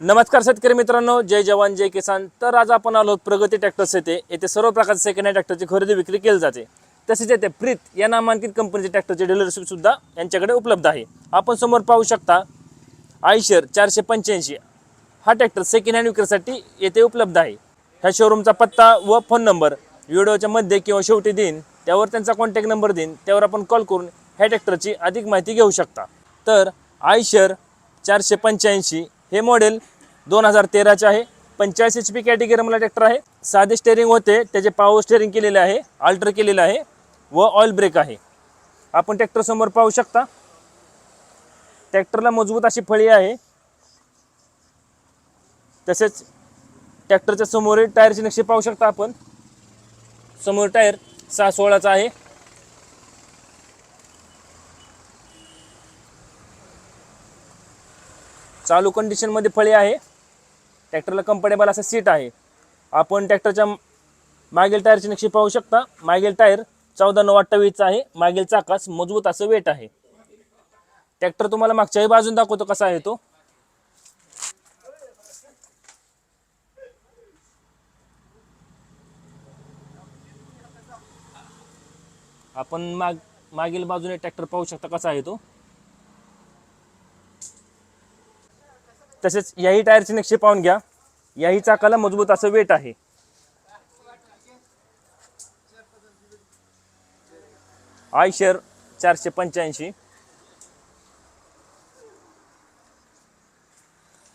नमस्कार शेतकरी मित्रांनो जय जवान जय किसान. तर आज आपण आलो प्रगती ट्रॅक्टर्स येथे येथे सर्व प्रकारचे सेकंड हँड ट्रॅक्टरची खरेदी विक्री केली जाते. तसेच येथे प्रीत या नामांकित कंपनीचे ट्रॅक्टरचे डीलरशिप सुद्धा यांच्याकडे उपलब्ध आहे. आपण समोर पाहू शकता आयशर चारशे पंच्याऐंशी. हा ट्रॅक्टर सेकंड हँड विक्रीसाठी येथे उपलब्ध आहे. ह्या शोरूमचा पत्ता व फोन नंबर व्हिडिओच्या मध्ये किंवा शेवटी देईन त्यावर त्यांचा कॉन्टॅक्ट नंबर देईन त्यावर आपण कॉल करून ह्या ट्रॅक्टरची अधिक माहिती घेऊ शकता. तर आयशर चारशे पंच्याऐंशी हे मॉडेल दोन हजार तेराचे आहे. पंचेचाळीस एच पी कॅटेगरीमधला ट्रॅक्टर आहे. साधे स्टेअरिंग होते. त्याचे पावर स्टेअरिंग केलेले आहे. अल्टर केलेलं आहे. व ऑइल ब्रेक आहे. आपण ट्रॅक्टरसमोर पाहू शकता. ट्रॅक्टरला मजबूत अशी फळी आहे. तसेच ट्रॅक्टरच्या समोरील टायरचे नक्षी पाहू शकता आपण. समोर टायर सहा सोळाचा आहे. चालू कंडिशनमध्ये फळी आहे. ट्रॅक्टरला कम्फर्टेबल असं सीट आहे. आपण ट्रॅक्टरच्या मागील टायरची नक्षी पाहू शकता. मागील टायर चौदा नऊ अठ्ठावीसचा आहे. मागील चाकास मजबूत असं वेट आहे. ट्रॅक्टर तुम्हाला मागच्याही बाजून दाखवतो कसा आहे तो. आपण माग मागील बाजूने ट्रॅक्टर पाहू शकता कसा आहे तो. तसेच याही टायरचे नक्षे पाहून घ्या. याही चाकाला मजबूत असं वेट आहे. आयशर चारशे पंच्याऐंशी.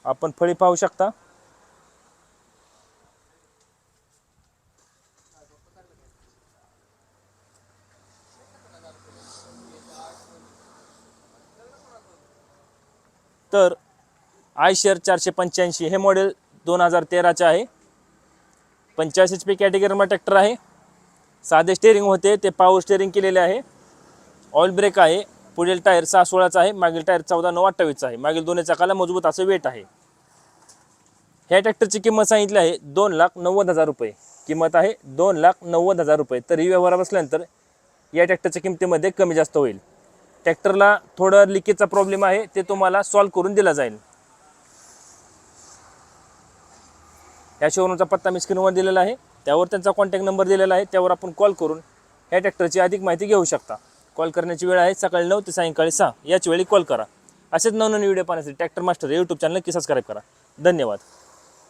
आपण फळी पाहू शकता. तर आयशर चारशे पंच्याऐंशी. हे मॉडेल दोन हजार तेराचे आहे. पंचेचाळीस एच पी कॅटेगरीमध्ये ट्रॅक्टर आहे. साधे स्टेअरिंग होते ते पावर स्टेअरिंग केलेले आहे. ऑइल ब्रेक आहे. पुढील टायर सहा सोळाचा आहे. मागील टायर चौदा नऊ अठ्ठावीसचा आहे. मागील दोन्ही चाकाला मजबूत असं वेट आहे. ह्या ट्रॅक्टरची किंमत सांगितली आहे दोन लाख नव्वद हजार रुपये. किंमत आहे दोन लाख नव्वद हजार रुपये. तरी ही व्यवहार बसल्यानंतर या ट्रॅक्टरच्या किमतीमध्ये कमी जास्त होईल. ट्रॅक्टरला थोडं लिकेजचा प्रॉब्लेम आहे ते तुम्हाला सॉल्व्ह करून दिला जाईल. या शोरूमचा पत्ता मी स्क्रीनवर दिलेला आहे. त्यावर त्यांचा कॉन्टॅक्ट नंबर दिलेला आहे. त्यावर आपण कॉल करून ह्या ट्रॅक्टरची अधिक माहिती घेऊ शकता. कॉल करण्याची वेळ आहे सकाळी नऊ ते सायंकाळी सहा. याच वेळी कॉल करा. असेच नवनवीन व्हिडिओ पाहण्यासाठी ट्रॅक्टर मास्टर यूट्यूब चॅनल की सबस्क्राईब करा. धन्यवाद.